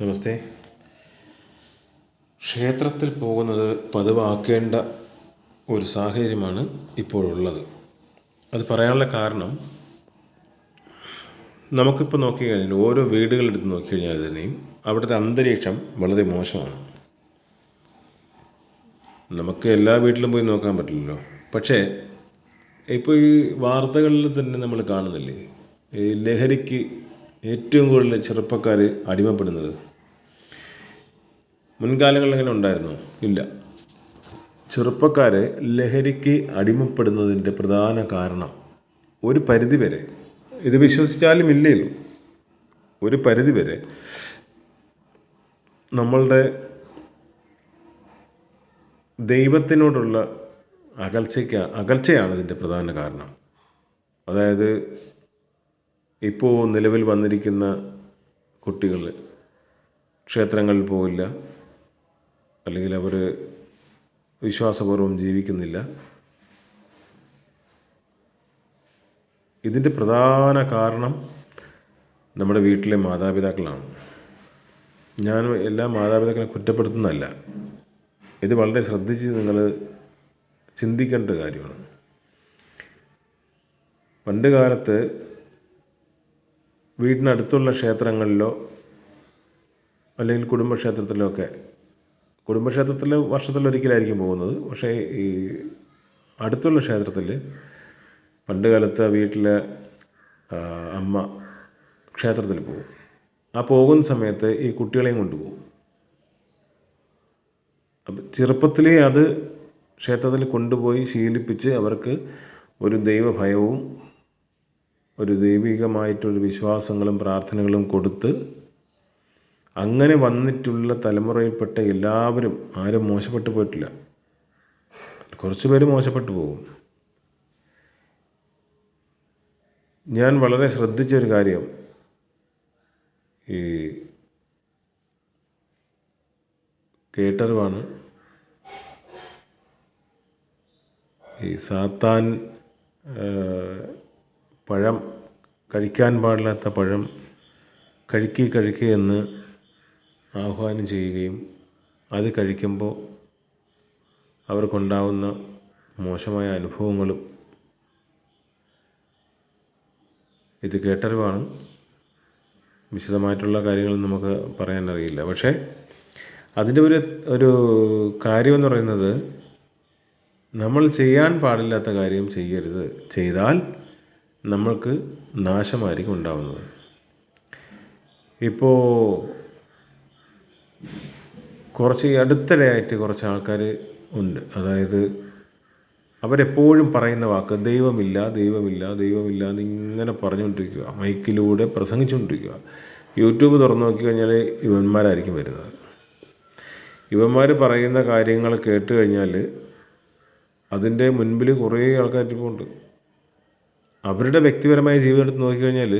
നമസ്തേ. ക്ഷേത്രത്തിൽ പോകുന്നത് പതിവാക്കേണ്ട ഒരു സാഹചര്യമാണ് ഇപ്പോഴുള്ളത്. അത് പറയാനുള്ള കാരണം നമുക്കിപ്പോൾ നോക്കിക്കഴിഞ്ഞാൽ ഓരോ വീടുകളെടുത്ത് നോക്കിക്കഴിഞ്ഞാൽ തന്നെയും അവിടുത്തെ അന്തരീക്ഷം വളരെ മോശമാണ്. നമുക്ക് എല്ലാ വീട്ടിലും പോയി നോക്കാൻ പറ്റില്ലല്ലോ. പക്ഷേ ഇപ്പോൾ ഈ വാർത്തകളിൽ തന്നെ നമ്മൾ കാണുന്നില്ലേ? ഈ ലഹരിക്ക് ഏറ്റവും കൂടുതൽ ചെറുപ്പക്കാർ അടിമപ്പെടുന്നത്? മുൻകാലങ്ങളിൽ അങ്ങനെ ഉണ്ടായിരുന്നോ? ഇല്ല. ചെറുപ്പക്കാരെ ലഹരിക്ക് അടിമപ്പെടുന്നതിന്റെ പ്രധാന കാരണം ഒരു പരിധിവരെ. ഇത് വിശ്വസിച്ചാലും ഇല്ലല്ലോ ഒരു പരിധിവരെ നമ്മളുടെ ദൈവത്തിനോടുള്ള അകൽച്ചയ്ക്ക് അകൽച്ചയാണ് ഇതിന്റെ പ്രധാന കാരണം. അതായത് ഇപ്പോൾ നിലവിൽ വന്നിരിക്കുന്ന കുട്ടികൾ ക്ഷേത്രങ്ങളിൽ പോകില്ല അല്ലെങ്കിൽ അവർ വിശ്വാസപൂർവം ജീവിക്കുന്നില്ല. ഇതിന്റെ പ്രധാന കാരണം നമ്മുടെ വീട്ടിലെ മാതാപിതാക്കളാണ്. ഞാൻ എല്ലാ മാതാപിതാക്കളെ കുറ്റപ്പെടുത്തുന്നതല്ല. ഇത് വളരെ ശ്രദ്ധിച്ച് നിങ്ങൾ ചിന്തിക്കേണ്ട കാര്യമാണ്. പണ്ട് കാലത്ത് വീടിനടുത്തുള്ള ക്ഷേത്രങ്ങളിലോ അല്ലെങ്കിൽ കുടുംബക്ഷേത്രത്തിലോ ഒക്കെ. കുടുംബക്ഷേത്രത്തിൽ വർഷത്തിലൊരിക്കലായിരിക്കും പോകുന്നത്. പക്ഷേ ഈ അടുത്തുള്ള ക്ഷേത്രത്തിൽ പണ്ട് കാലത്ത് വീട്ടിലെ അമ്മ ക്ഷേത്രത്തിൽ പോകും. ആ പോകുന്ന സമയത്ത് ഈ കുട്ടികളെയും കൊണ്ടുപോകും. അപ്പം ചെറുപ്പത്തിലേ അത് ക്ഷേത്രത്തിൽ കൊണ്ടുപോയി ശീലിപ്പിച്ച് അവർക്ക് ഒരു ദൈവഭയവും ഒരു ദൈവികമായിട്ടൊരു വിശ്വാസങ്ങളും പ്രാർത്ഥനകളും കൊടുത്ത് അങ്ങനെ വന്നിട്ടുള്ള തലമുറയിൽപ്പെട്ട എല്ലാവരും ആരും മോശപ്പെട്ടു പോയിട്ടില്ല. കുറച്ച് പേര് മോശപ്പെട്ടു പോകും. ഞാൻ വളരെ ശ്രദ്ധിച്ചൊരു കാര്യം. ഈ കേട്ടറിവാണ്. ഈ സാത്താൻ പഴം കഴിക്കാൻ പാടില്ലാത്ത പഴം കഴുക്കി കഴുക്കി എന്ന് ആഹ്വാനം ചെയ്യുകയും അത് കഴിക്കുമ്പോൾ അവർക്കുണ്ടാവുന്ന മോശമായ അനുഭവങ്ങളും ഇത് കേട്ടറിവാണ്. വിശദമായിട്ടുള്ള കാര്യങ്ങൾ നമുക്ക് പറയാനറിയില്ല. പക്ഷേ അതിന്റെ ഒരു ഒരു കാര്യമെന്ന് പറയുന്നത് നമ്മൾ ചെയ്യാൻ പാടില്ലാത്ത കാര്യം ചെയ്യരുത്. ചെയ്താൽ നമ്മൾക്ക് നാശമായിരിക്കും ഉണ്ടാവുന്നത്. ഇപ്പോൾ കുറച്ച് അടുത്തിടെയായിട്ട് കുറച്ച് ആൾക്കാർ ഉണ്ട്. അതായത് അവരെപ്പോഴും പറയുന്ന വാക്ക് ദൈവമില്ല ദൈവമില്ല ദൈവമില്ല എന്നിങ്ങനെ പറഞ്ഞുകൊണ്ടിരിക്കുക. മൈക്കിലൂടെ പ്രസംഗിച്ചുകൊണ്ടിരിക്കുക. യൂട്യൂബ് തുറന്നു നോക്കി കഴിഞ്ഞാൽ യുവന്മാരായിരിക്കും വരുന്നത്. ഇവന്മാർ പറയുന്ന കാര്യങ്ങൾ കേട്ട് കഴിഞ്ഞാൽ അതിന്റെ മുൻപിൽ കുറേ ആൾക്കാർ ഇപ്പോൾ ഉണ്ട്. അവരുടെ വ്യക്തിപരമായ ജീവിതം എടുത്ത് നോക്കിക്കഴിഞ്ഞാൽ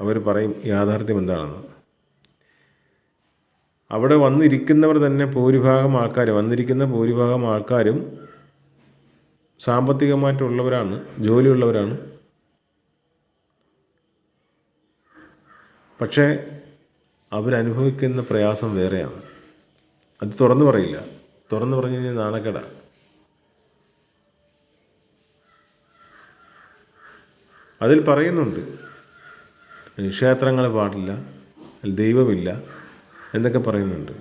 അവർ പറയും യാഥാർത്ഥ്യം എന്താണെന്ന്. അവിടെ വന്നിരിക്കുന്നവർ തന്നെ ഭൂരിഭാഗം ആൾക്കാർ വന്നിരിക്കുന്ന ഭൂരിഭാഗം ആൾക്കാരും സാമ്പത്തികമായിട്ടുള്ളവരാണ് ജോലിയുള്ളവരാണ്. പക്ഷേ അവരനുഭവിക്കുന്ന പ്രയാസം വേറെയാണ്. അത് തുറന്നു പറയില്ല. തുറന്നു പറഞ്ഞു കഴിഞ്ഞാൽ നാണക്കേടാണ് അതിൽ പറയുന്നുണ്ട്. ക്ഷേത്രങ്ങൾ പാടില്ല ദൈവമില്ല എന്നൊക്കെ പറയുന്നുണ്ട്.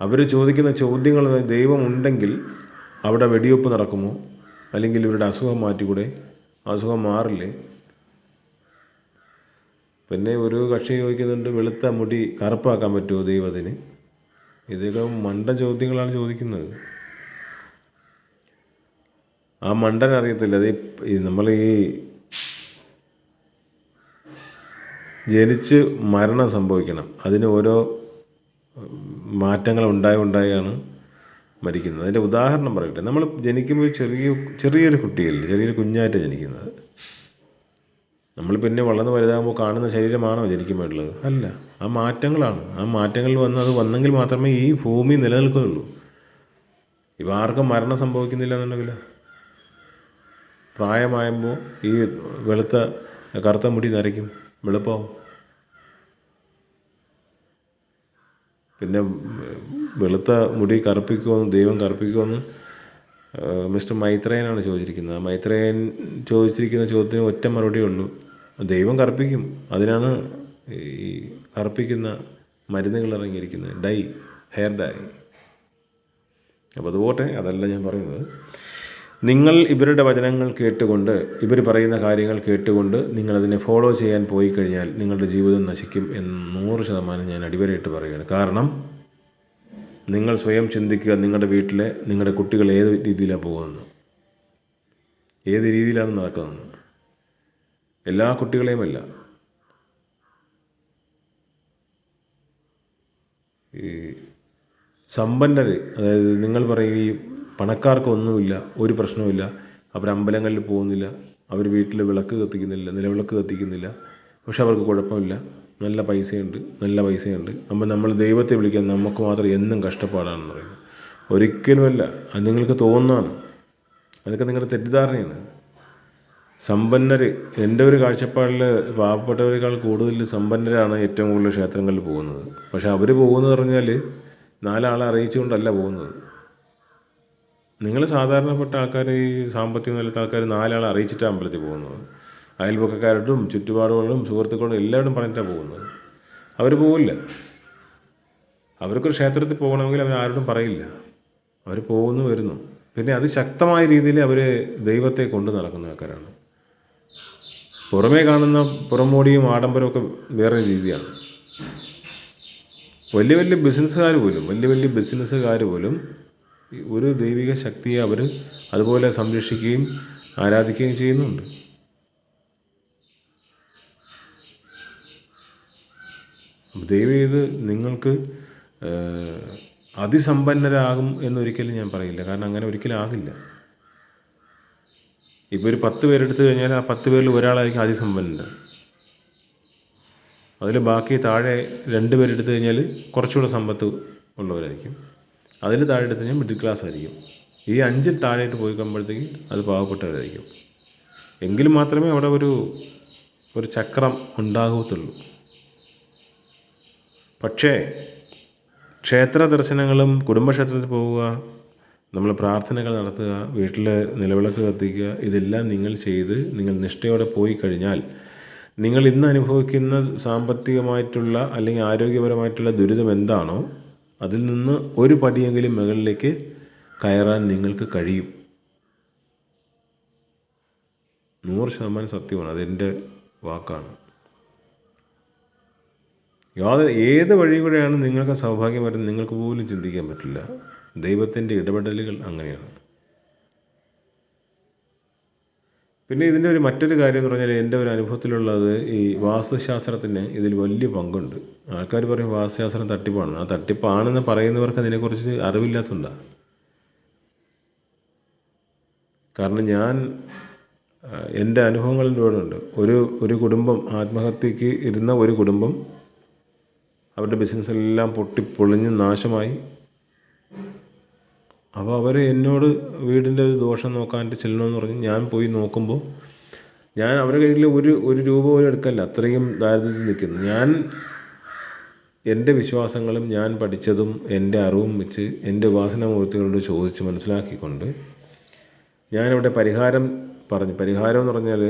അവർ ചോദിക്കുന്ന ചോദ്യങ്ങൾ ദൈവമുണ്ടെങ്കിൽ അവിടെ വെടിവെപ്പ് നടക്കുമോ? അല്ലെങ്കിൽ ഇവരുടെ അസുഖം മാറ്റിക്കൂടെ? അസുഖം മാറില്ലേ? പിന്നെ ഒരു കക്ഷി ചോദിക്കുന്നുണ്ട് വെളുത്ത മുടി കറുപ്പാക്കാൻ പറ്റുമോ ദൈവത്തിന്? ഇതൊക്കെ മണ്ട ചോദ്യങ്ങളാണ് ചോദിക്കുന്നത്. ആ മണ്ടൻ അറിയത്തില്ല. അത് നമ്മൾ ഈ ജനിച്ച് മരണം സംഭവിക്കണം. അതിന് ഓരോ മാറ്റങ്ങൾ ഉണ്ടായി ഉണ്ടായാണ് മരിക്കുന്നത്. അതിന്റെ ഉദാഹരണം പറയട്ടെ. നമ്മൾ ജനിക്കുമ്പോൾ ചെറിയ ചെറിയൊരു കുട്ടിയല്ലേ? ചെറിയൊരു കുഞ്ഞായിട്ട് ജനിക്കുന്നത്. നമ്മൾ പിന്നെ വളർന്ന് വലുതാകുമ്പോൾ കാണുന്ന ശരീരമാണോ ജനിക്കുമ്പോഴുള്ളത്? അല്ല. ആ മാറ്റങ്ങളാണ്. ആ മാറ്റങ്ങൾ വന്ന് അത് വന്നെങ്കിൽ മാത്രമേ ഈ ഭൂമി നിലനിൽക്കുന്നുള്ളൂ. ഇപ്പം ആർക്കും മരണം സംഭവിക്കുന്നില്ല എന്നുണ്ടെങ്കിൽ പ്രായമായുമ്പോൾ ഈ വെളുത്ത കറുത്ത മുടി നരയ്ക്കും വെളുപ്പാവും. പിന്നെ വെളുത്ത മുടി കറുപ്പിക്കുമെന്ന് ദൈവം കറുപ്പിക്കുമെന്ന് മിസ്റ്റർ മൈത്രേയനാണ് ചോദിച്ചിരിക്കുന്നത്. മൈത്രേയൻ ചോദിച്ചിരിക്കുന്ന ചോദ്യത്തിന് ഒറ്റ മറുപടി ഉള്ളൂ. ദൈവം കറുപ്പിക്കും. അതിനാണ് ഈ കറുപ്പിക്കുന്ന മരുന്നുകൾ ഇറങ്ങിയിരിക്കുന്നത്. Dye hair dye. അപ്പോൾ അത് അതല്ല ഞാൻ പറയുന്നത്. നിങ്ങൾ ഇവരുടെ വചനങ്ങൾ കേട്ടുകൊണ്ട് ഇവർ പറയുന്ന കാര്യങ്ങൾ കേട്ടുകൊണ്ട് നിങ്ങളതിനെ ഫോളോ ചെയ്യാൻ പോയി കഴിഞ്ഞാൽ നിങ്ങളുടെ ജീവിതം നശിക്കും എന്ന് നൂറ് ശതമാനം ഞാൻ അടിവരയിട്ട് പറയുകയാണ്. കാരണം നിങ്ങൾ സ്വയം ചിന്തിക്കുക നിങ്ങളുടെ വീട്ടിലെ നിങ്ങളുടെ കുട്ടികൾ ഏത് രീതിയിലാണ് പോകുന്നത്? ഏത് രീതിയിലാണ് നടക്കുന്നത്? എല്ലാ കുട്ടികളെയുമല്ല ഈ സമ്പന്നർ അതായത് നിങ്ങൾ പറയും ഈ പണക്കാർക്കൊന്നുമില്ല ഒരു പ്രശ്നവുമില്ല. അവർ അമ്പലങ്ങളിൽ പോകുന്നില്ല അവർ വീട്ടിൽ വിളക്ക് കത്തിക്കുന്നില്ല നിലവിളക്ക് കത്തിക്കുന്നില്ല. പക്ഷെ അവർക്ക് കുഴപ്പമില്ല. നല്ല പൈസയുണ്ട് നല്ല പൈസയുണ്ട്. അപ്പോൾ നമ്മൾ ദൈവത്തെ വിളിക്കാൻ നമുക്ക് മാത്രം എന്നും കഷ്ടപ്പാടാണെന്ന് പറയുന്നത്. ഒരിക്കലുമല്ല അത് നിങ്ങൾക്ക് തോന്നുന്നതാണ്. അതൊക്കെ നിങ്ങളുടെ തെറ്റിദ്ധാരണയാണ്. സമ്പന്നർ എന്റെ ഒരു കാഴ്ചപ്പാടിൽ പാവപ്പെട്ടവരെക്കാൾ കൂടുതൽ സമ്പന്നരാണ് ഏറ്റവും കൂടുതൽ ക്ഷേത്രങ്ങളിൽ പോകുന്നത്. പക്ഷെ അവർ പോകുന്നത് പറഞ്ഞാൽ നാലാളെ അറിയിച്ചുകൊണ്ടല്ല പോകുന്നത്. നിങ്ങൾ സാധാരണപ്പെട്ട ആൾക്കാർ ഈ സാമ്പത്തിക നിലത്തെ ആൾക്കാർ നാലാളെ അറിയിച്ചിട്ടാണ് അമ്പലത്തിൽ പോകുന്നത്. അയൽപക്കക്കാരോടും ചുറ്റുപാടുകളിലും സുഹൃത്തുക്കളോടും എല്ലാവരും പറഞ്ഞിട്ടാണ് പോകുന്നത്. അവർ പോവില്ല. അവർക്കൊരു ക്ഷേത്രത്തിൽ പോകണമെങ്കിൽ അവർ ആരോടും പറയില്ല. അവർ പോകുന്നു വരുന്നു. പിന്നെ അത് ശക്തമായ രീതിയിൽ അവർ ദൈവത്തെ കൊണ്ടു നടക്കുന്ന ആൾക്കാരാണ്. പുറമേ കാണുന്ന പുറമോടിയും ആഡംബരമൊക്കെ വേറെ രീതിയാണ്. വലിയ വലിയ ബിസിനസ്സുകാർ പോലും വലിയ വലിയ ബിസിനസ്സുകാർ പോലും ഒരു ദൈവിക ശക്തിയെ അവർ അതുപോലെ സംരക്ഷിക്കുകയും ആരാധിക്കുകയും ചെയ്യുന്നുണ്ട്. ദൈവം ഇത് നിങ്ങൾക്ക് അതിസമ്പന്നരാകും എന്നൊരിക്കലും ഞാൻ പറയില്ല. കാരണം അങ്ങനെ ഒരിക്കലും ആകില്ല. ഇപ്പോൾ ഒരു പത്ത് പേരെടുത്തു കഴിഞ്ഞാൽ ആ പത്ത് പേരിൽ ഒരാളായിരിക്കും അതിസമ്പന്നൻ. അതിൽ ബാക്കി താഴെ രണ്ട് പേരെടുത്തു കഴിഞ്ഞാൽ കുറച്ചുകൂടെ സമ്പത്ത് ഉള്ളവരായിരിക്കും. അതിൽ താഴെ എടുത്ത് കഴിഞ്ഞാൽ മിഡിൽ ക്ലാസ് ആയിരിക്കും. ഈ അഞ്ചിൽ താഴെയിട്ട് പോയി കഴിയുമ്പോഴത്തേക്ക് അത് പാവപ്പെട്ടവരായിരിക്കും. എങ്കിൽ മാത്രമേ അവിടെ ഒരു ഒരു ചക്രം ഉണ്ടാകത്തുള്ളൂ. പക്ഷേ ക്ഷേത്ര ദർശനങ്ങളും കുടുംബക്ഷേത്രത്തിൽ പോവുക നമ്മൾ പ്രാർത്ഥനകൾ നടത്തുക വീട്ടിൽ നിലവിളക്ക് കത്തിക്കുക ഇതെല്ലാം നിങ്ങൾ ചെയ്ത് നിങ്ങൾ നിഷ്ഠയോടെ പോയി കഴിഞ്ഞാൽ നിങ്ങൾ ഇന്ന് അനുഭവിക്കുന്ന സാമ്പത്തികമായിട്ടുള്ള അല്ലെങ്കിൽ ആരോഗ്യപരമായിട്ടുള്ള ദുരിതം എന്താണോ അതിൽ നിന്ന് ഒരു പടിയെങ്കിലും മുകളിലേക്ക് കയറാൻ നിങ്ങൾക്ക് കഴിയും. നൂറ് ശതമാനം സത്യമാണ്. അതെന്റെ വാക്കാണ്. യാതൊരു ഏത് വഴി കൂടെയാണ് നിങ്ങൾക്ക് സൗഭാഗ്യം വരുന്നത് നിങ്ങൾക്ക് പോലും ചിന്തിക്കാൻ പറ്റില്ല. ദൈവത്തിന്റെ ഇടപെടലുകൾ അങ്ങനെയാണ്. പിന്നെ ഇതിന്റെ ഒരു മറ്റൊരു കാര്യം എന്ന് പറഞ്ഞാൽ എന്റെ ഒരു അനുഭവത്തിലുള്ളത് ഈ വാസ്തുശാസ്ത്രത്തിന് ഇതിൽ വലിയ പങ്കുണ്ട്. ആൾക്കാർ പറയും വാസ്തുശാസ്ത്രം തട്ടിപ്പാണ്. ആ തട്ടിപ്പാണെന്ന് പറയുന്നവർക്ക് അതിനെക്കുറിച്ച് അറിവില്ലാത്തതുണ്ടാണ് കാരണം ഞാൻ എന്റെ ഉണ്ട്. ഒരു ഒരു കുടുംബം ആത്മഹത്യക്ക് ഇരുന്ന ഒരു കുടുംബം അവരുടെ ബിസിനസ്സെല്ലാം പൊട്ടി പൊളിഞ്ഞ് നാശമായി. അപ്പോൾ അവർ എന്നോട് വീടിന്റെ ഒരു ദോഷം നോക്കാനായിട്ട് ചെല്ലണമെന്ന് പറഞ്ഞ് ഞാൻ പോയി നോക്കുമ്പോൾ ഞാൻ അവരുടെ കയ്യിൽ ഒരു ഒരു രൂപ പോലും എടുക്കല്ല. അത്രയും ദാരിദ്ര്യത്തിൽ നിൽക്കുന്നു ഞാൻ എന്റെ വിശ്വാസങ്ങളും ഞാൻ പഠിച്ചതും എന്റെ അറിവും വെച്ച് എന്റെ ഉപാസനാമൂർത്തികളോട് ചോദിച്ച് മനസ്സിലാക്കിക്കൊണ്ട് ഞാനിവിടെ പരിഹാരം പറഞ്ഞു. പരിഹാരം എന്ന് പറഞ്ഞാൽ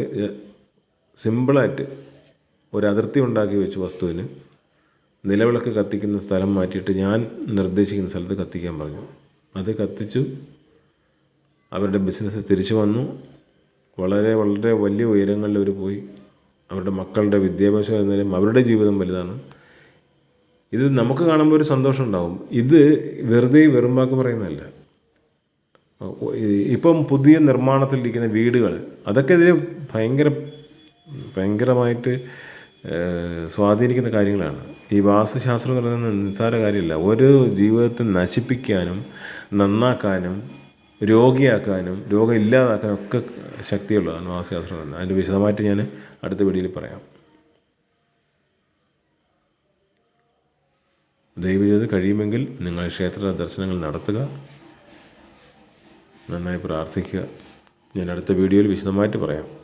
സിമ്പിളായിട്ട് ഒരു അതിർത്തി ഉണ്ടാക്കി വെച്ച് വസ്തുവിന് നിലവിളക്ക് കത്തിക്കുന്ന സ്ഥലം മാറ്റിയിട്ട് ഞാൻ നിർദ്ദേശിക്കുന്ന സ്ഥലത്ത് കത്തിക്കാൻ പറഞ്ഞു. അത് കത്തിച്ചു. അവരുടെ ബിസിനസ് തിരിച്ചു വന്നു. വളരെ വളരെ വലിയ ഉയരങ്ങളിൽ അവർ പോയി. അവരുടെ മക്കളുടെ വിദ്യാഭ്യാസം എന്നാലും അവരുടെ ജീവിതം വലുതാണ്. ഇത് നമുക്ക് കാണുമ്പോൾ ഒരു സന്തോഷം ഉണ്ടാകും ഇത് വെറുതെ വെറും വാക്ക് പറയുന്നതല്ല. ഇപ്പം പുതിയ നിർമ്മാണത്തിലിരിക്കുന്ന വീടുകൾ അതൊക്കെ ഇതിൽ ഭയങ്കര ഭയങ്കരമായിട്ട് സ്വാധീനിക്കുന്ന കാര്യങ്ങളാണ്. ഈ വാസ്തുശാസ്ത്രം എന്ന് പറയുന്നത് നിസ്സാര കാര്യമില്ല. ഒരു ജീവിതത്തെ നശിപ്പിക്കാനും നന്നാക്കാനും രോഗിയാക്കാനും രോഗം ഇല്ലാതാക്കാനും ഒക്കെ ശക്തിയുള്ളതാണ് വാസ്തുശാസ്ത്രം എന്ന് അതിന്റെ വിശദമായിട്ട് ഞാൻ അടുത്ത വീഡിയോയിൽ പറയാം. ദയവ് കഴിയുമെങ്കിൽ നിങ്ങൾ ക്ഷേത്ര ദർശനങ്ങൾ നടത്തുക. നന്നായി പ്രാർത്ഥിക്കുക. ഞാൻ അടുത്ത വീഡിയോയിൽ വിശദമായിട്ട് പറയാം.